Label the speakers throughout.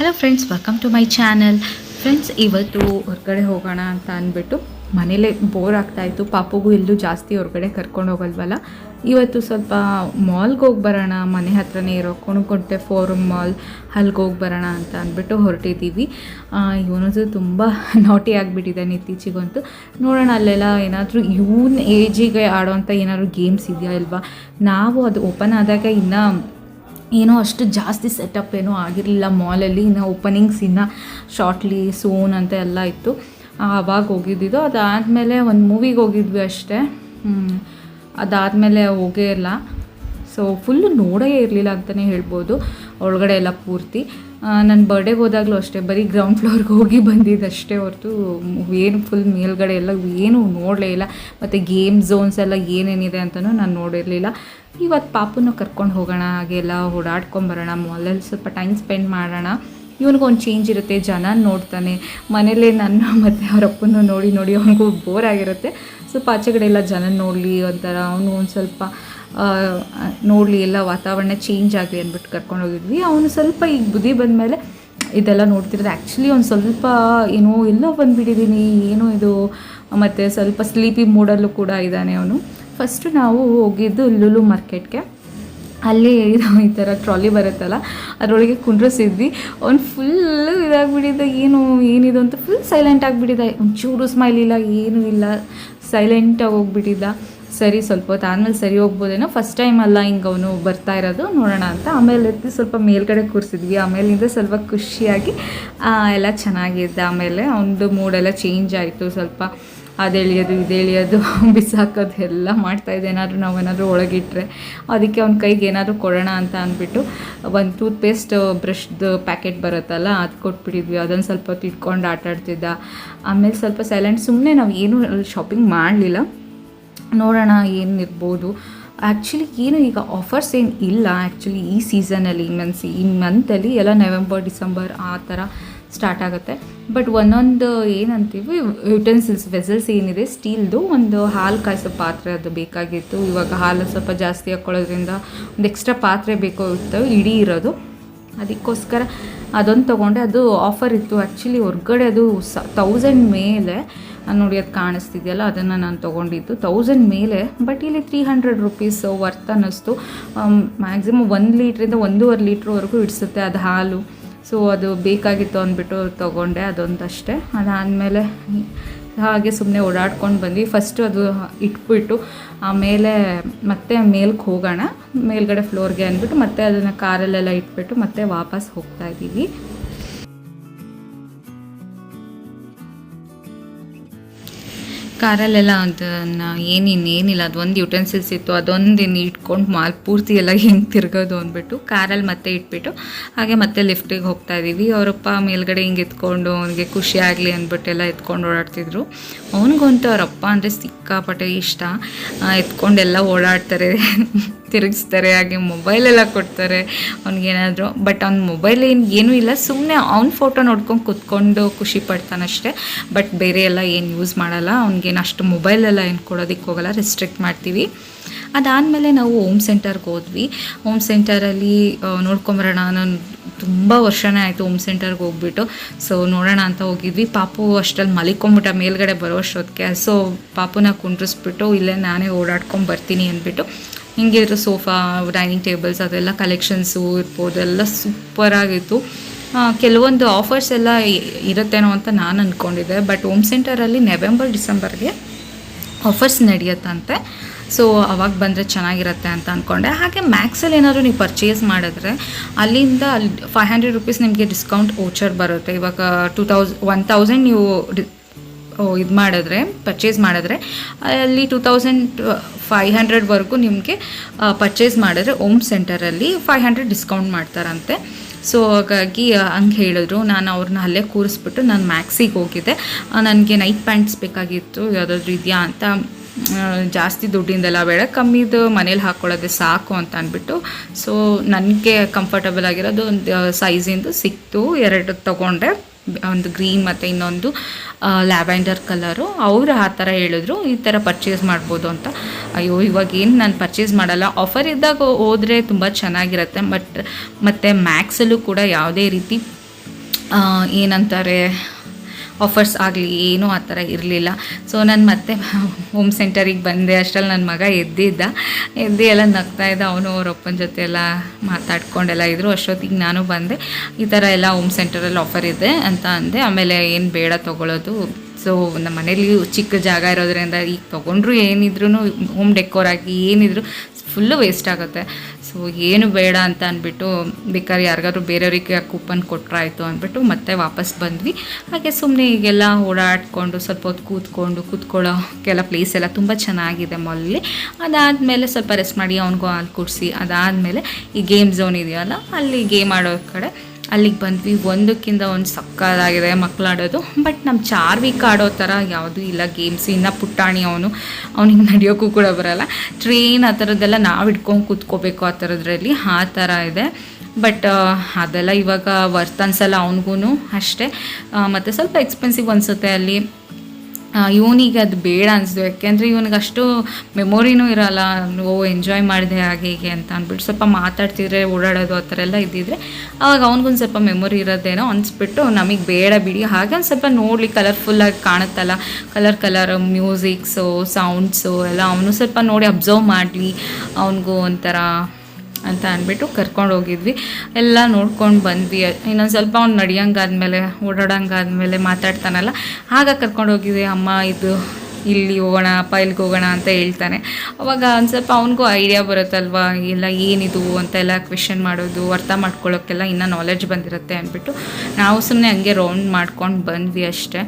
Speaker 1: Hello friends welcome to my channel friends ಇವತ್ತು ಹೊರಗಡೆ ಹೋಗೋಣ ಅಂತ ಅಂದ್ಬಿಟ್ಟು ಮನೇಲೇ ಬೋರ್ ಆಗ್ತಾಯಿತ್ತು ಪಾಪುಗೂ ಎಲ್ಲೂ ಜಾಸ್ತಿ ಹೊರಗಡೆ ಕರ್ಕೊಂಡು ಹೋಗಲ್ವಲ್ಲ? ಇವತ್ತು ಸ್ವಲ್ಪ ಮಾಲ್ಗೆ ಹೋಗಿ ಬರೋಣ. ಮನೆ ಹತ್ರನೇ ಇರೋ ಕೊಣಕೊಂಡೆ ಫೋರಮ್ ಮಾಲ್ ಅಲ್ಲಿಗೆ ಹೋಗಿ ಬರೋಣ ಅಂತ ಅಂದ್ಬಿಟ್ಟು ಹೊರಟಿದ್ದೀವಿ. ಇವನದು ತುಂಬ ನಾಟಿ ಆಗಿಬಿಟ್ಟಿದ್ದಾನೆ ಇತ್ತೀಚೆಗಂತೂ ನೋಡೋಣ, ಅಲ್ಲೆಲ್ಲ ಏನಾದರೂ ಇವನ್ ಏಜಿಗೆ ಆಡೋವಂಥ ಏನಾದರೂ ಗೇಮ್ಸ್ ಇದೆಯಾ ಇಲ್ವಾ? ನಾವು ಅದು ಓಪನ್ ಆದಾಗ ಇನ್ನೂ ಏನೋ ಅಷ್ಟು ಜಾಸ್ತಿ ಸೆಟಪ್ ಏನೂ ಆಗಿರಲಿಲ್ಲ ಮಾಲಲ್ಲಿ ಇನ್ನು ಓಪನಿಂಗ್ಸ್ ಇನ್ನು ಶಾರ್ಟ್ಲಿ ಸೋನ್ ಅಂತ ಎಲ್ಲ ಇತ್ತು. ಆವಾಗ ಹೋಗಿದ್ದಿದ್ದು. ಅದಾದಮೇಲೆ ಒಂದು ಮೂವಿಗೆ ಹೋಗಿದ್ವಿ ಅಷ್ಟೇ. ಅದಾದಮೇಲೆ ಹೋಗೇ ಇಲ್ಲ. ಸೊ ಫುಲ್ಲು ನೋಡೇ ಇರಲಿಲ್ಲ ಅಂತಲೇ ಹೇಳ್ಬೋದು. ಒಳಗಡೆ ಎಲ್ಲ ಪೂರ್ತಿ. ನನ್ನ ಬರ್ಡೇಗೆ ಹೋದಾಗಲೂ ಅಷ್ಟೇ, ಬರೀ ಗ್ರೌಂಡ್ ಫ್ಲೋರ್ಗೆ ಹೋಗಿ ಬಂದಿದ್ದಷ್ಟೇ ಹೊರತು, ಏನು ಫುಲ್ ಮೇಲ್ಗಡೆ ಎಲ್ಲ ಏನೂ ನೋಡಲೇ ಇಲ್ಲ. ಮತ್ತು ಗೇಮ್ ಝೋನ್ಸ್ ಎಲ್ಲ ಏನೇನಿದೆ ಅಂತಲೂ ನಾನು ನೋಡಿರಲಿಲ್ಲ. ಇವತ್ತು ಪಾಪನ ಕರ್ಕೊಂಡು ಹೋಗೋಣ, ಹಾಗೆಲ್ಲ ಓಡಾಡ್ಕೊಂಬರೋಣ ಮಾಲಲ್ಲಿ ಸ್ವಲ್ಪ ಟೈಮ್ ಸ್ಪೆಂಡ್ ಮಾಡೋಣ. ಇವನಿಗೊಂದು ಚೇಂಜ್ ಇರುತ್ತೆ, ಜನ ನೋಡ್ತಾನೆ. ಮನೇಲೇ ನನ್ನ ಮತ್ತು ಅವರಪ್ಪನೂ ನೋಡಿ ನೋಡಿ ಅವನಿಗೂ ಬೋರ್ ಆಗಿರುತ್ತೆ. ಸ್ವಲ್ಪ ಆಚೆ ಕಡೆ ಎಲ್ಲ ಜನ ನೋಡಲಿ, ಒಂಥರ ಅವನು ಒಂದು ಸ್ವಲ್ಪ ನೋಡಲಿ, ಎಲ್ಲ ವಾತಾವರಣ ಚೇಂಜ್ ಆಗಲಿ ಅಂದ್ಬಿಟ್ಟು ಕರ್ಕೊಂಡು ಹೋಗಿದ್ವಿ. ಅವನು ಸ್ವಲ್ಪ ಈಗ ಬುದ್ಧಿ ಬಂದಮೇಲೆ ಇದೆಲ್ಲ ನೋಡ್ತಿರೋದು. ಆ್ಯಕ್ಚುಲಿ ಒಂದು ಸ್ವಲ್ಪ ಏನೋ ಎಲ್ಲೋ ಬಂದುಬಿಟ್ಟಿದ್ದೀನಿ ಏನೋ ಇದು, ಮತ್ತು ಸ್ವಲ್ಪ ಸ್ಲೀಪಿ ಮೂಡಲ್ಲೂ ಕೂಡ ಇದ್ದಾನೆ ಅವನು. ಫಸ್ಟು ನಾವು ಹೋಗಿದ್ದು ಲುಲು ಮಾರ್ಕೆಟ್ಗೆ ಅಲ್ಲಿ ಇದು ಈ ಥರ ಟ್ರಾಲಿ ಬರುತ್ತಲ್ಲ, ಅದರೊಳಗೆ ಕುಂಡ್ರಿಸಿದ್ವಿ. ಅವ್ನು ಫುಲ್ಲು ಇದಾಗ್ಬಿಟ್ಟಿದ್ದ, ಏನು, ಏನಿದು ಅಂತ ಫುಲ್ ಸೈಲೆಂಟ್ ಆಗಿಬಿಟ್ಟಿದ್ದ. ಒಂಚೂರು ಸ್ಮೈಲ್ ಇಲ್ಲ, ಏನೂ ಇಲ್ಲ. ಸೈಲೆಂಟಾಗಿ ಹೋಗ್ಬಿಟ್ಟಿದ್ದ. ಸರಿ, ಸ್ವಲ್ಪ ಹೊತ್ತು ಆದಮೇಲೆ ಸರಿ ಹೋಗ್ಬೋದೇನೋ. ಫಸ್ಟ್ ಟೈಮ್ ಅಲ್ಲ ಹಿಂಗೆ ಅವನು ಬರ್ತಾ ಇರೋದು, ನೋಡೋಣ ಅಂತ. ಆಮೇಲೆ ಎತ್ತಿ ಸ್ವಲ್ಪ ಮೇಲ್ಗಡೆ ಕೂರಿಸಿದ್ವಿ. ಆಮೇಲಿಂದ ಸ್ವಲ್ಪ ಖುಷಿಯಾಗಿ ಎಲ್ಲ ಚೆನ್ನಾಗಿದ್ದ. ಆಮೇಲೆ ಅವನದು ಮೂಡೆಲ್ಲ ಚೇಂಜ್ ಆಯಿತು ಸ್ವಲ್ಪ. ಅದು ಎಳಿಯೋದು, ಇದು ಎಳಿಯೋದು, ಬಿಸಾಕೋದು ಎಲ್ಲ ಮಾಡ್ತಾಯಿದ್ದೆ ಏನಾದರೂ ನಾವೇನಾದರೂ ಒಳಗಿಟ್ರೆ ಅದಕ್ಕೆ ಅವ್ನ ಕೈಗೆ ಏನಾದರೂ ಕೊಡೋಣ ಅಂತ ಅಂದ್ಬಿಟ್ಟು ಒಂದು ಟೂತ್ ಪೇಸ್ಟ್ ಬ್ರಷ್ದು ಪ್ಯಾಕೆಟ್ ಬರುತ್ತಲ್ಲ, ಅದು ಕೊಟ್ಬಿಟ್ಟಿದ್ವಿ. ಅದನ್ನು ಸ್ವಲ್ಪ ಹೊತ್ತು ಇಟ್ಕೊಂಡು ಆಟಾಡ್ತಿದ್ದ ಆಮೇಲೆ ಸ್ವಲ್ಪ ಸೈಲೆಂಟ್ ಸುಮ್ಮನೆ ನಾವು ಏನೂ ಶಾಪಿಂಗ್ ಮಾಡಲಿಲ್ಲ. ನೋಡೋಣ ಏನು ಇರ್ಬೋದು ಆ್ಯಕ್ಚುಲಿ ಏನು ಈಗ ಆಫರ್ಸ್ ಏನು ಇಲ್ಲ. ಆ್ಯಕ್ಚುಲಿ ಈ ಸೀಸನಲ್ಲಿ ಮನ್ಸಿ ಈ ಮಂತಲ್ಲಿ ಎಲ್ಲ ನವೆಂಬರ್ ಡಿಸೆಂಬರ್ ಆ ಥರ ಸ್ಟಾರ್ಟ್ ಆಗುತ್ತೆ. ಬಟ್ ಒಂದೊಂದು ಏನಂತೀವಿ ಯುಟೆನ್ಸಿಲ್ಸ್ ವೆಸಲ್ಸ್ ಏನಿದೆ ಸ್ಟೀಲ್ದು ಒಂದು ಹಾಲು ಕಾಯಿಸೋ ಪಾತ್ರೆ ಅದು ಬೇಕಾಗಿತ್ತು. ಇವಾಗ ಹಾಲು ಸ್ವಲ್ಪ ಜಾಸ್ತಿ ಹಾಕ್ಕೊಳ್ಳೋದ್ರಿಂದ ಒಂದು ಎಕ್ಸ್ಟ್ರಾ ಪಾತ್ರೆ ಬೇಕು ಇರ್ತವೆ ಇಡೀ ಇರೋದು. ಅದಕ್ಕೋಸ್ಕರ ಅದೊಂದು ತೊಗೊಂಡೆ. ಅದು ಆಫರ್ ಇತ್ತು. ಆ್ಯಕ್ಚುಲಿ ಹೊರ್ಗಡೆ ಅದು ಸ ತೌಸಂಡ್ ಮೇಲೆ, ನೋಡಿ ಅದು ಕಾಣಿಸ್ತಿದೆಯಲ್ಲ, ಅದನ್ನು ನಾನು ತೊಗೊಂಡಿದ್ದು. ತೌಸಂಡ್ ಮೇಲೆ ಬಟ್ ಇಲ್ಲಿ ತ್ರೀ ಹಂಡ್ರೆಡ್ ರುಪೀಸ್ ವರ್ತ್ ಅನ್ನಿಸ್ತು. ಮ್ಯಾಕ್ಸಿಮಮ್ ಒಂದು ಲೀಟ್ರಿಂದ ಒಂದೂವರೆ ಲೀಟ್ರ್ವರೆಗೂ ಇಡಿಸುತ್ತೆ ಅದು ಹಾಲು. ಸೊ ಅದು ಬೇಕಾಗಿತ್ತು ಅಂದ್ಬಿಟ್ಟು ತೊಗೊಂಡೆ, ಅದೊಂದಷ್ಟೇ. ಅದಾದಮೇಲೆ ಹಾಗೆ ಸುಮ್ಮನೆ ಓಡಾಡ್ಕೊಂಡು ಬಂದ್ವಿ. ಫಸ್ಟು ಅದು ಇಟ್ಬಿಟ್ಟು, ಆಮೇಲೆ ಮತ್ತೆ ಮೇಲ್ಗೆ ಹೋಗೋಣ, ಮೇಲ್ಗಡೆ ಫ್ಲೋರ್ಗೆ ಅಂದ್ಬಿಟ್ಟು ಮತ್ತೆ ಅದನ್ನು ಕಾರಲ್ಲೆಲ್ಲ ಇಟ್ಬಿಟ್ಟು ಮತ್ತೆ ವಾಪಸ್ ಹೋಗ್ತಾ ಇದ್ದೀವಿ. ಕಾರಲ್ಲೆಲ್ಲ ಅದನ್ನು ಏನಿನ್, ಏನಿಲ್ಲ ಅದೊಂದು ಯುಟೆನ್ಸಿಲ್ಸ್ ಇತ್ತು ಅದೊಂದಿನ ಇಟ್ಕೊಂಡು ಮಾಲ್ ಪೂರ್ತಿ ಎಲ್ಲ ಹೆಂಗೆ ತಿರ್ಗೋದು ಅಂದ್ಬಿಟ್ಟು ಕಾರಲ್ಲಿ ಮತ್ತೆ ಇಟ್ಬಿಟ್ಟು ಹಾಗೆ ಮತ್ತೆ ಲಿಫ್ಟಿಗೆ ಹೋಗ್ತಾ ಇದ್ದೀವಿ. ಅವರಪ್ಪ ಮೇಲ್ಗಡೆ ಹಿಂಗೆ ಎತ್ಕೊಂಡು ಅವನಿಗೆ ಖುಷಿ ಆಗಲಿ ಅಂದ್ಬಿಟ್ಟೆಲ್ಲ ಎತ್ಕೊಂಡು ಓಡಾಡ್ತಿದ್ರು. ಅವನಿಗಂತೂ ಅವರಪ್ಪ ಅಂದರೆ ಸಿಕ್ಕಾಪಟ್ಟೆ ಇಷ್ಟ. ಎತ್ಕೊಂಡೆಲ್ಲ ಓಡಾಡ್ತಾರೆ. ತಿರುಗಿಸ್ತಾರೆ, ಹಾಗೆ ಮೊಬೈಲೆಲ್ಲ ಕೊಡ್ತಾರೆ, ಅವ್ನಿಗೇನಾದರೂ. ಬಟ್ ಅವ್ನ ಮೊಬೈಲ್ ಏನು, ಏನೂ ಇಲ್ಲ. ಸುಮ್ಮನೆ ಅವ್ನ ಫೋಟೋ ನೋಡ್ಕೊಂಡು ಕುತ್ಕೊಂಡು ಖುಷಿ ಪಡ್ತಾನಷ್ಟೇ ಬಟ್ ಬೇರೆ ಎಲ್ಲ ಏನು ಯೂಸ್ ಮಾಡಲ್ಲ. ಅವ್ನಿಗೇನು ಅಷ್ಟು ಮೊಬೈಲೆಲ್ಲ ಏನು ಕೊಡೋದಕ್ಕೆ ಹೋಗಲ್ಲ. ರೆಸ್ಟ್ರಿಕ್ಟ್ ಮಾಡ್ತೀವಿ. ಅದಾದಮೇಲೆ ನಾವು ಹೋಮ್ ಸೆಂಟರ್ಗೆ ಹೋದ್ವಿ. ಹೋಮ್ ಸೆಂಟರಲ್ಲಿ ನೋಡ್ಕೊಂಬರೋಣ. ನಾನು ತುಂಬ ವರ್ಷನೇ ಆಯಿತು ಹೋಮ್ ಸೆಂಟರ್ಗೆ ಹೋಗ್ಬಿಟ್ಟು. ಸೊ ನೋಡೋಣ ಅಂತ ಹೋಗಿದ್ವಿ. ಪಾಪು ಅಷ್ಟಲ್ಲಿ ಮಲಿಕೊಂಬಿಟ್ಟ. ಮೇಲ್ಗಡೆ ಬರೋ ಅಷ್ಟೊತ್ತಿಗೆ. ಸೊ ಪಾಪುನ ಕುಂಡ್ರಿಸ್ಬಿಟ್ಟು ಇಲ್ಲೇ ನಾನೇ ಓಡಾಡ್ಕೊಂಡು ಬರ್ತೀನಿ ಅಂದ್ಬಿಟ್ಟು ಹಿಂಗೆ ಇದ್ರ ಸೋಫಾ ಡೈನಿಂಗ್ ಟೇಬಲ್ಸ್ ಅದೆಲ್ಲ ಕಲೆಕ್ಷನ್ಸು ಇರ್ಬೋದು, ಎಲ್ಲ ಸೂಪರಾಗಿತ್ತು ಕೆಲವೊಂದು ಆಫರ್ಸ್ ಎಲ್ಲ ಇರುತ್ತೇನೋ ಅಂತ ನಾನು ಅಂದ್ಕೊಂಡಿದ್ದೆ ಬಟ್ ಹೋಮ್ ಸೆಂಟರಲ್ಲಿ ನವೆಂಬರ್ ಡಿಸೆಂಬರ್ಗೆ ಆಫರ್ಸ್ ನಡೆಯುತ್ತಂತೆ. ಸೊ ಅವಾಗ ಬಂದರೆ ಚೆನ್ನಾಗಿರುತ್ತೆ ಅಂತ ಅಂದ್ಕೊಂಡೆ ಹಾಗೆ ಮ್ಯಾಕ್ಸಲ್ಲಿ ಏನಾದರೂ ನೀವು ಪರ್ಚೇಸ್ ಮಾಡಿದ್ರೆ, ಅಲ್ಲಿಂದ ಅಲ್ಲಿ ಫೈವ್ ಹಂಡ್ರೆಡ್ ರುಪೀಸ್ ನಿಮಗೆ ಡಿಸ್ಕೌಂಟ್ ಓಚರ್ ಬರುತ್ತೆ. ಇವಾಗ ಟೂ ತೌಸಂಡ್ ನೀವು ಇದು ಮಾಡಿದ್ರೆ ಪರ್ಚೇಸ್ ಮಾಡಿದ್ರೆ, ಅಲ್ಲಿ ಟೂ ತೌಸಂಡ್ ಫೈವ್ ಹಂಡ್ರೆಡ್ವರೆಗೂ ನಿಮಗೆ ಪರ್ಚೇಸ್ ಮಾಡಿದ್ರೆ ಓಮ್ ಸೆಂಟರಲ್ಲಿ ಫೈವ್ ಹಂಡ್ರೆಡ್ ಡಿಸ್ಕೌಂಟ್ ಮಾಡ್ತಾರಂತೆ. ಸೊ ಹಾಗಾಗಿ ಹಂಗೆ ಹೇಳಿದ್ರು. ನಾನು ಅವ್ರನ್ನ ಅಲ್ಲೇ ಕೂರಿಸ್ಬಿಟ್ಟು ನಾನು ಮ್ಯಾಕ್ಸಿಗೆ ಹೋಗಿದ್ದೆ. ನನಗೆ ನೈಟ್ ಪ್ಯಾಂಟ್ಸ್ ಬೇಕಾಗಿತ್ತು, ಯಾವುದಾದ್ರೂ ಇದೆಯಾ ಅಂತ. ಜಾಸ್ತಿ ದುಡ್ಡಿಂದೆಲ್ಲ ಬೇಡ ಕಮ್ಮಿದು ಮನೇಲಿ ಹಾಕ್ಕೊಳ್ಳೋದೆ ಸಾಕು ಅಂತ ಅಂದ್ಬಿಟ್ಟು. ಸೊ ನನಗೆ ಕಂಫರ್ಟಬಲ್ ಆಗಿರೋದು ಒಂದು ಸೈಜಿಂದು ಸಿಕ್ತು. ಎರಡು ತೊಗೊಂಡೆ. ಒಂದು ಗ್ರೀನ್ ಮತ್ತು ಇನ್ನೊಂದು ಲ್ಯಾವೆಂಡರ್ ಕಲರು. ಅವರು ಆ ಥರ ಹೇಳಿದ್ರು, ಈ ಥರ ಪರ್ಚೇಸ್ ಮಾಡ್ಬೋದು ಅಂತ. ಅಯ್ಯೋ, ಇವಾಗ ಏನು ನಾನು ಪರ್ಚೇಸ್ ಮಾಡಲ್ಲ. ಆಫರ್ ಇದ್ದಾಗ ಹೋದರೆ ತುಂಬ ಚೆನ್ನಾಗಿರುತ್ತೆ ಬಟ್ ಮತ್ತು ಮ್ಯಾಕ್ಸಲ್ಲೂ ಕೂಡ ಯಾವುದೇ ರೀತಿ ಏನಂತಾರೆ ಆಫರ್ಸ್ ಆಗಲಿ, ಏನೂ ಆ ಥರ ಇರಲಿಲ್ಲ. ಸೊ ನಾನು ಮತ್ತೆ ಹೋಮ್ ಸೆಂಟರಿಗೆ ಬಂದೆ. ಅಷ್ಟರಲ್ಲಿ ನನ್ನ ಮಗ ಎದ್ದಿದ್ದ. ಎದ್ದು ಎಲ್ಲ ನಗ್ತಾ ಇದ್ದ. ಅವನು ಅವ್ರ ಅಪ್ಪನ ಜೊತೆ ಎಲ್ಲ ಮಾತಾಡ್ಕೊಂಡೆಲ್ಲ ಇದ್ರು. ಅಷ್ಟೊತ್ತಿಗೆ ನಾನು ಬಂದೆ. ಈ ಥರ ಎಲ್ಲ ಹೋಮ್ ಸೆಂಟರಲ್ಲಿ ಆಫರ್ ಇದೆ ಅಂತ ಅಂದೆ. ಆಮೇಲೆ ಏನು ಬೇಡ ತೊಗೊಳೋದು. ಸೊ ನಮ್ಮ ಮನೇಲಿ ಚಿಕ್ಕ ಜಾಗ ಇರೋದ್ರಿಂದ ಈಗ ತೊಗೊಂಡ್ರು ಏನಿದ್ರು ಹೋಮ್ ಡೆಕೋರ್ ಆಗಿ ಏನಿದ್ರು ಫುಲ್ಲು ವೇಸ್ಟ್ ಆಗುತ್ತೆ. ಸೊ ಏನು ಬೇಡ ಅಂತ ಅಂದ್ಬಿಟ್ಟು ಬೇಕಾದ್ರೆ ಯಾರಿಗಾದ್ರು ಬೇರೆಯವ್ರಿಗೆ ಕೂಪನ್ ಕೊಟ್ಟರಾಯ್ತು ಅಂದ್ಬಿಟ್ಟು ಮತ್ತೆ ವಾಪಸ್ ಬಂದ್ವಿ. ಹಾಗೆ ಸುಮ್ಮನೆ ಈಗೆಲ್ಲ ಓಡಾಡ್ಕೊಂಡು ಸ್ವಲ್ಪ ಹೊತ್ತು ಕೂತ್ಕೊಂಡು ಕೂತ್ಕೊಳ್ಳೋಕ್ಕೆಲ್ಲ ಪ್ಲೇಸ್ ಎಲ್ಲ ತುಂಬ ಚೆನ್ನಾಗಿದೆ ಮಾಲಲ್ಲಿ ಅದಾದಮೇಲೆ ಸ್ವಲ್ಪ ರೆಸ್ಟ್ ಮಾಡಿ, ಅವ್ನಿಗೂ ಅಲ್ಲಿ ಕುಡಿಸಿ. ಅದಾದಮೇಲೆ ಈ ಗೇಮ್ ಝೋನ್ ಇದೆಯಲ್ಲ, ಅಲ್ಲಿ ಗೇಮ್ ಆಡೋ ಕಡೆ ಅಲ್ಲಿಗೆ ಬಂದ್ವಿ. ಒಂದಕ್ಕಿಂತ ಒಂದು ಸಕ್ಕದಾಗಿದೆ ಮಕ್ಳು ಆಡೋದು. ಬಟ್ ನಮ್ಮ ಚಾರ್ವಿಕ್ ಆಡೋ ಥರ ಯಾವುದೂ ಇಲ್ಲ. ಗೇಮ್ಸ್ ಇನ್ನು ಪುಟ್ಟಾಣಿ ಅವನು. ಅವನಿಗೆ ನಡೆಯೋಕ್ಕೂ ಕೂಡ ಬರಲ್ಲ. ಟ್ರೈನ್ ಆ ಥರದ್ದೆಲ್ಲ ನಾವು ಇಟ್ಕೊಂಡು ಕೂತ್ಕೋಬೇಕು ಆ ಥರದ್ರಲ್ಲಿ. ಆ ಥರ ಇದೆ. ಬಟ್ ಅದೆಲ್ಲ ಇವಾಗ ವರ್ತ್ ಅನ್ಸಲ್ಲ ಅವನಿಗೂ ಅಷ್ಟೇ. ಮತ್ತು ಸ್ವಲ್ಪ ಎಕ್ಸ್ಪೆನ್ಸಿವ್ ಅನಿಸುತ್ತೆ ಅಲ್ಲಿ. ಇವನಿಗೆ ಅದು ಬೇಡ ಅನಿಸ್ದು ಯಾಕೆಂದರೆ ಇವನಿಗೆ ಅಷ್ಟು ಮೆಮೊರಿನೂ ಇರಲ್ಲ. ಓ ಎಂಜಾಯ್ ಮಾಡಿದೆ ಹಾಗೆ ಹೀಗೆ ಅಂತ ಅಂದ್ಬಿಟ್ಟು ಸ್ವಲ್ಪ ಮಾತಾಡ್ತಿದ್ರೆ, ಓಡಾಡೋದು ಆ ಥರ ಎಲ್ಲ ಇದ್ದಿದ್ರೆ ಅವಾಗ ಅವ್ನಿಗೊಂದು ಸ್ವಲ್ಪ ಮೆಮೊರಿ ಇರೋದೇನೋ ಅನಿಸ್ಬಿಟ್ಟು ನಮಗೆ ಬೇಡ ಬಿಡಿ. ಹಾಗೆ ಒಂದು ಸ್ವಲ್ಪ ನೋಡಲಿ ಕಲರ್ಫುಲ್ಲಾಗಿ ಕಾಣುತ್ತಲ್ಲ. ಕಲರ್ ಕಲರ್ ಮ್ಯೂಸಿಕ್ಸು ಸೌಂಡ್ಸು ಎಲ್ಲ ಅವನು ಸ್ವಲ್ಪ ನೋಡಿ ಅಬ್ಸರ್ವ್ ಮಾಡಲಿ. ಅವನಿಗೂ ಒಂಥರ ಅಂತ ಅಂದ್ಬಿಟ್ಟು ಕರ್ಕೊಂಡು ಹೋಗಿದ್ವಿ. ಎಲ್ಲ ನೋಡ್ಕೊಂಡು ಬಂದ್ವಿ. ಇನ್ನೊಂದು ಸ್ವಲ್ಪ ಅವ್ನು ನಡಿಯಂಗಾದ್ಮೇಲೆ, ಓಡಾಡಂಗಾದ್ಮೇಲೆ ಮಾತಾಡ್ತಾನಲ್ಲ, ಆಗ ಕರ್ಕೊಂಡು ಹೋಗಿದ್ವಿ. ಅಮ್ಮ, ಇದು ಇಲ್ಲಿ ಹೋಗೋಣ, ಅಪ್ಪ ಇಲ್ಲಿಗೆ ಹೋಗೋಣ ಅಂತ ಹೇಳ್ತಾನೆ. ಅವಾಗ ಒಂದು ಸ್ವಲ್ಪ ಅವನಿಗೂ ಐಡಿಯಾ ಬರುತ್ತಲ್ವಾ? ಎಲ್ಲ ಏನಿದು ಅಂತ ಎಲ್ಲ ಕ್ವೆಶನ್ ಮಾಡೋದು, ಅರ್ಥ ಮಾಡ್ಕೊಳ್ಳೋಕ್ಕೆಲ್ಲ ಇನ್ನೂ ನಾಲೆಜ್ ಬಂದಿರುತ್ತೆ ಅಂದ್ಬಿಟ್ಟು ನಾವು ಸುಮ್ಮನೆ ಹಂಗೆ ರೌಂಡ್ ಮಾಡ್ಕೊಂಡು ಬಂದ್ವಿ ಅಷ್ಟೇ.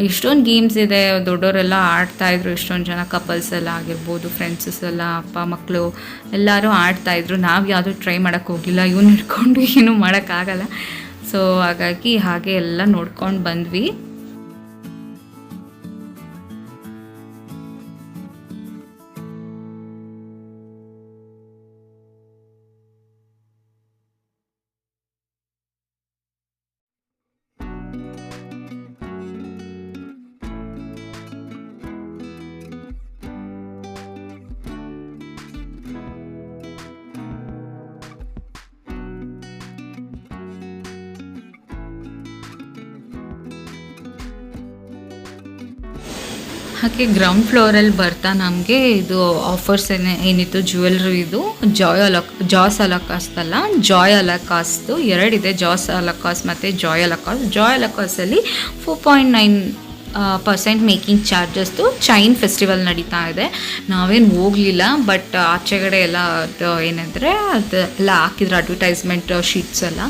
Speaker 1: ಇಷ್ಟೊಂದು ಗೇಮ್ಸ್ ಇದೆ ದೊಡ್ಡವರೆಲ್ಲ ಆಡ್ತಾಯಿದ್ರು ಎಷ್ಟೊಂದು ಜನ ಕಪಲ್ಸ್ ಎಲ್ಲ ಆಗಿರ್ಬೋದು ಫ್ರೆಂಡ್ಸಸ್ ಎಲ್ಲ, ಅಪ್ಪ ಮಕ್ಕಳು ಎಲ್ಲರೂ ಆಡ್ತಾಯಿದ್ರು ನಾವು ಯಾವುದೂ ಟ್ರೈ ಮಾಡೋಕ್ಕೆ ಹೋಗಿಲ್ಲ ಇವ್ನು ಹಿಡ್ಕೊಂಡು ಏನೂ ಮಾಡೋಕ್ಕಾಗಲ್ಲ ಸೊ ಹಾಗಾಗಿ ಹಾಗೆ ಎಲ್ಲ ನೋಡ್ಕೊಂಡು ಬಂದ್ವಿ. ಹಾಗೆ ಗ್ರೌಂಡ್ ಫ್ಲೋರಲ್ಲಿ ಬರ್ತಾ ನಮಗೆ ಇದು ಆಫರ್ಸ್ ಏನೇ ಏನಿತ್ತು ಜ್ಯುವೆಲ್ರಿ ಇದು. ಜಾಯ್ ಅಲಕ್ ಜಾಸ್ ಅಲಕಾಸ್ತಲ್ಲ ಜಾಯ್ ಅಲಕಾಸ್ದು ಎರಡಿದೆ. ಜಾಸ್ ಅಲಕಾಸ್ ಮತ್ತು Joy Alukkas Joy ಅಲಕಾಸಲ್ಲಿ four point nine percent making ಚಾರ್ಜಸ್ದು chain festival ನಡೀತಾ ಇದೆ. ನಾವೇನು ಹೋಗಲಿಲ್ಲ ಬಟ್ ಆಚೆಗಡೆ ಎಲ್ಲ ಅದು ಏನಂದರೆ ಅದು ಎಲ್ಲ ಹಾಕಿದ್ರು ಅಡ್ವರ್ಟೈಸ್ಮೆಂಟ್ ಶೀಟ್ಸ್ ಎಲ್ಲ.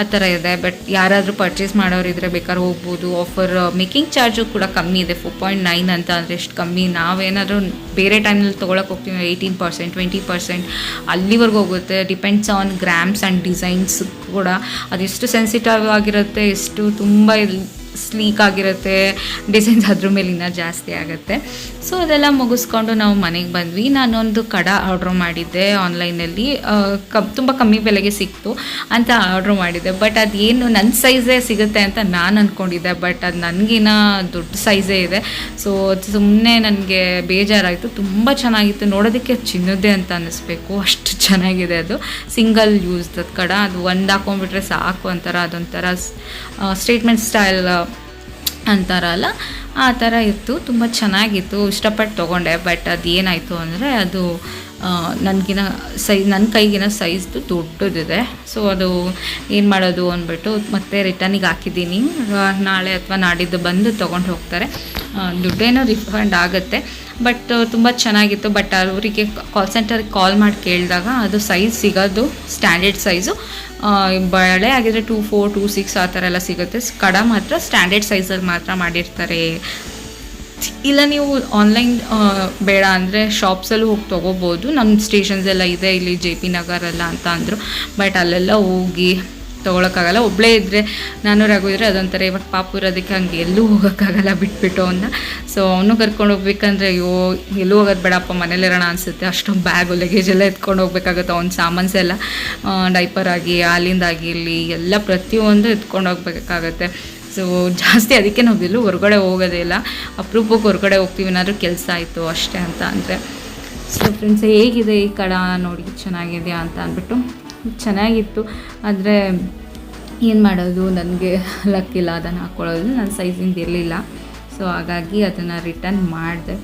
Speaker 1: ಆ ಥರ ಇದೆ. ಬಟ್ ಯಾರಾದರೂ ಪರ್ಚೇಸ್ ಮಾಡೋರಿದ್ರೆ ಬೇಕಾದ್ರೆ ಹೋಗ್ಬೋದು. ಆಫರ್ ಮೇಕಿಂಗ್ ಚಾರ್ಜು ಕೂಡ ಕಮ್ಮಿ ಇದೆ. ಫೋರ್ ಪಾಯಿಂಟ್ ನೈನ್ ಅಂತ ಅಂದರೆ ಎಷ್ಟು ಕಮ್ಮಿ. ನಾವೇನಾದರೂ ಬೇರೆ ಟೈಮಲ್ಲಿ ತೊಗೊಳಕ್ಕೆ ಹೋಗ್ತೀವಿ. ಏಯ್ಟೀನ್ ಪರ್ಸೆಂಟ್ ಟ್ವೆಂಟಿ ಪರ್ಸೆಂಟ್ ಅಲ್ಲಿವರೆಗೂ ಹೋಗುತ್ತೆ. Depends on grams and designs ಕೂಡ. ಅದೆಷ್ಟು ಸೆನ್ಸಿಟಿವ್ ಆಗಿರುತ್ತೆ, ಎಷ್ಟು ತುಂಬ ಸ್ಲೀಕ್ ಆಗಿರುತ್ತೆ ಡಿಸೈನ್ಸ್ ಅದ್ರ ಮೇಲೆ ಇನ್ನೂ ಜಾಸ್ತಿ ಆಗುತ್ತೆ. ಸೊ ಅದೆಲ್ಲ ಮುಗಿಸ್ಕೊಂಡು ನಾವು ಮನೆಗೆ ಬಂದ್ವಿ. ನಾನೊಂದು ಕಡ ಆರ್ಡ್ರ್ ಮಾಡಿದ್ದೆ ಆನ್ಲೈನಲ್ಲಿ ಕಮ್ ತುಂಬ ಕಮ್ಮಿ ಬೆಲೆಗೆ ಸಿಕ್ತು ಅಂತ ಆರ್ಡ್ರ್ ಮಾಡಿದ್ದೆ. ಬಟ್ ಅದೇನು ನನ್ನ ಸೈಜೇ ಸಿಗುತ್ತೆ ಅಂತ ನಾನು ಅಂದ್ಕೊಂಡಿದ್ದೆ ಬಟ್ ಅದು ನನಗಿನ್ನ ದೊಡ್ಡ ಸೈಜೇ ಇದೆ. ಸೊ ಸುಮ್ಮನೆ ನನಗೆ ಬೇಜಾರಾಯಿತು. ತುಂಬ ಚೆನ್ನಾಗಿತ್ತು. ನೋಡೋದಕ್ಕೆ ಚಿನ್ನದೇ ಅಂತ ಅನ್ನಿಸ್ಬೇಕು ಅಷ್ಟು ಚೆನ್ನಾಗಿದೆ ಅದು. ಸಿಂಗಲ್ ಯೂಸ್ ಕಡ. ಅದು ಒಂದು ಹಾಕೊಂಡ್ಬಿಟ್ರೆ ಸಾಕು ಅಂತಾರೆ ಅದೊಂಥರ ಸ್ಟೇಟ್ಮೆಂಟ್ ಸ್ಟೈಲ್ ಅಂತಾರಲ್ಲ ಆ ಥರ ಇತ್ತು. ತುಂಬ ಚೆನ್ನಾಗಿತ್ತು. ಇಷ್ಟಪಟ್ಟು ತೊಗೊಂಡೆ. ಬಟ್ ಅದು ಏನಾಯಿತು ಅಂದರೆ ಅದು ನನಗಿನ ಸೈ ನನ್ನ ಕೈಗಿನ ಸೈಜ್ದು ದೊಡ್ಡದಿದೆ. ಸೊ ಅದು ಏನು ಮಾಡೋದು ಅಂದ್ಬಿಟ್ಟು ಮತ್ತೆ ರಿಟರ್ನಿಗೆ ಹಾಕಿದ್ದೀನಿ. ನಾಳೆ ಅಥವಾ ನಾಡಿದ್ದು ಬಂದು ತೊಗೊಂಡು ಹೋಗ್ತಾರೆ. ದುಡ್ಡೇನೋ ರಿಫಂಡ್ ಆಗುತ್ತೆ. ಬಟ್ ತುಂಬ ಚೆನ್ನಾಗಿತ್ತು. ಬಟ್ ಅವರಿಗೆ ಕಾಲ್ ಸೆಂಟರ್ಗೆ ಕಾಲ್ ಮಾಡಿ ಕೇಳಿದಾಗ ಅದು ಸೈಜ್ ಸಿಗೋದು ಸ್ಟ್ಯಾಂಡರ್ಡ್ ಸೈಜು ಬಳೆ ಆಗಿದ್ರೆ ಟೂ ಫೋರ್ ಟೂ ಸಿಕ್ಸ್ ಆ ಥರ ಎಲ್ಲ ಸಿಗುತ್ತೆ. ಕಡ ಮಾತ್ರ ಸ್ಟ್ಯಾಂಡರ್ಡ್ ಸೈಜಲ್ಲಿ ಮಾತ್ರ ಮಾಡಿರ್ತಾರೆ. ಇಲ್ಲ, ನೀವು ಆನ್ಲೈನ್ ಬೇಡ ಅಂದರೆ ಶಾಪ್ಸಲ್ಲೂ ಹೋಗಿ ತೊಗೋಬೋದು. ನಮ್ಮ ಸ್ಟೇಷನ್ಸ್ ಎಲ್ಲ ಇದೆ. ಇಲ್ಲಿ ಜೆ ಪಿ ನಗರಲ್ಲ ಅಂತ ಅಂದರು. ಬಟ್ ಅಲ್ಲೆಲ್ಲ ಹೋಗಿ ತೊಗೊಳಕ್ಕಾಗಲ್ಲ. ಒಬ್ಬಳೇ ಇದ್ದರೆ ನಾನು ರಘು ಇದ್ದರೆ ಅದೊಂಥರ, ಇವಾಗ ಪಾಪು ಇರೋದಕ್ಕೆ ಹಂಗೆ ಎಲ್ಲೂ ಹೋಗೋಕ್ಕಾಗಲ್ಲ ಬಿಟ್ಬಿಟ್ಟು ಅವನ್ನ ಸೊ ಅವನು ಕರ್ಕೊಂಡು ಹೋಗ್ಬೇಕಂದ್ರೆ, ಅಯ್ಯೋ, ಎಲ್ಲೂ ಹೋಗೋದು ಬೇಡಪ್ಪ ಮನೇಲಿರೋಣ ಅನಿಸುತ್ತೆ. ಅಷ್ಟೊಂದು ಬ್ಯಾಗು ಲಗೇಜ್ ಎಲ್ಲ ಎತ್ಕೊಂಡು ಹೋಗ್ಬೇಕಾಗುತ್ತೆ. ಅವ್ನ ಸಾಮಾನ್ಸ್ ಎಲ್ಲ ಡೈಪರ್ ಆಗಿ ಹಾಲಿಂದಾಗಿ ಇಲ್ಲಿ ಎಲ್ಲ ಪ್ರತಿಯೊಂದು ಎತ್ಕೊಂಡು ಹೋಗ್ಬೇಕಾಗತ್ತೆ. ಸೊ ಜಾಸ್ತಿ ಅದಕ್ಕೆ ನಾವು ಎಲ್ಲೂ ಹೊರಗಡೆ ಹೋಗೋದೇ ಇಲ್ಲ. ಅಪರೂಪಕ್ಕೆ ಹೊರಗಡೆ ಹೋಗ್ತೀವಿ. ಏನಾದರೂ ಕೆಲಸ ಆಯಿತು ಅಷ್ಟೇ ಅಂತ ಅಂದರೆ. ಸೊ ಫ್ರೆಂಡ್ಸ್ ಹೇಗಿದೆ ಈ ಕಡ? ನೋಡಿ, ಚೆನ್ನಾಗಿದೆಯಾ ಅಂತ ಅಂದ್ಬಿಟ್ಟು. ಚೆನ್ನಾಗಿತ್ತು. ಆದರೆ ಏನು ಮಾಡೋದು? ನನಗೆ ಲಕ್ಕಿಲ್ಲ ಅದನ್ನು ಹಾಕ್ಕೊಳ್ಳೋದು ನನ್ನ ಸೈಜಿಂದ ಇರಲಿಲ್ಲ. ಸೊ ಹಾಗಾಗಿ ಅದನ್ನು ರಿಟರ್ನ್ ಮಾಡಿದೆ.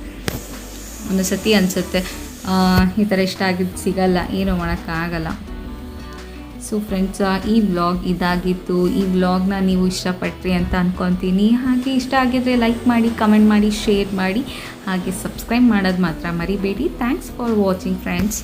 Speaker 1: ಒಂದು ಸತಿ ಅನಿಸುತ್ತೆ ಈ ಥರ ಇಷ್ಟ ಆಗಿದ್ದು ಸಿಗಲ್ಲ, ಏನೂ ಮಾಡೋಕ್ಕಾಗಲ್ಲ ಸೊ ಫ್ರೆಂಡ್ಸ್ ಈ ವ್ಲಾಗ್ ಇದಾಗಿತ್ತು. ಈ ವ್ಲಾಗ್ನ ನೀವು ಇಷ್ಟಪಟ್ರಿ ಅಂತ ಅಂದ್ಕೊತೀನಿ ಹಾಗೆ ಇಷ್ಟ ಆಗಿದ್ರೆ ಲೈಕ್ ಮಾಡಿ ಕಮೆಂಟ್ ಮಾಡಿ ಶೇರ್ ಮಾಡಿ. ಹಾಗೆ ಸಬ್ಸ್ಕ್ರೈಬ್ ಮಾಡೋದು ಮಾತ್ರ ಮರಿಬೇಡಿ. Thanks for watching friends